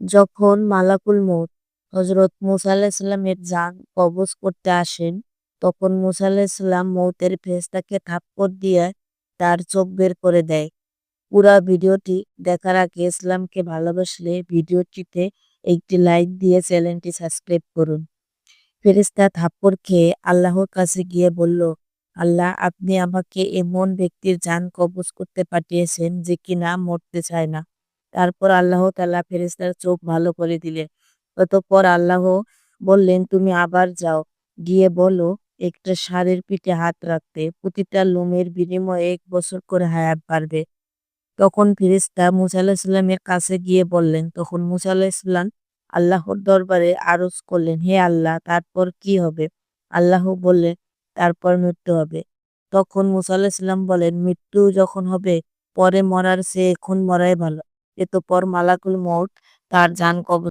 যখন মালাকুল মউত হজরত মুসা জান কবজ করতে আসেন, তখন মুসা মৌতের ফেরেশতাকে থাপ্পড় দিয়ে তার চোখ বের করে দেয়। পুরা ভিডিওটি দেখার আগে ইসলামকে ভালোবাসলে ভিডিওটিতে একটি লাইক দিয়ে চ্যানেলটি সাবস্ক্রাইব করুন। ফেরিস্তা থাপ্পড় খেয়ে আল্লাহর কাছে গিয়ে বলল, আল্লাহ, আপনি আমাকে এমন ব্যক্তির জান কবজ করতে পাঠিয়েছেন যে কিনা মরতে চায় না। তারপর আল্লাহ তালা ফেরেশতার চোখ ভালো করে দিলেন। অতঃপর আল্লাহ বললেন, তুমি আবার যাও, গিয়ে বলো, একটা সারের পিঠে হাত রাখতে প্রতিটা লোমের বিনিময়ে এক বছর করে হায়াত বাড়বে। তখন ফেরেশতা মুসা আলাহিসাল্লামের কাছে গিয়ে বললেন, তখন মুসা আলাহিসাল্লাম আল্লাহর দরবারে আরজ করলেন, হে আল্লাহ, তারপর কি হবে? আল্লাহ বললেন, তারপর মৃত্যু হবে। তখন মুসা আলাহিসাল্লাম বলেন, মৃত্যু যখন হবে, পরে মরার সে এখন মরাই ভালো। এতপর মালাকুল মোট তার যান কবজ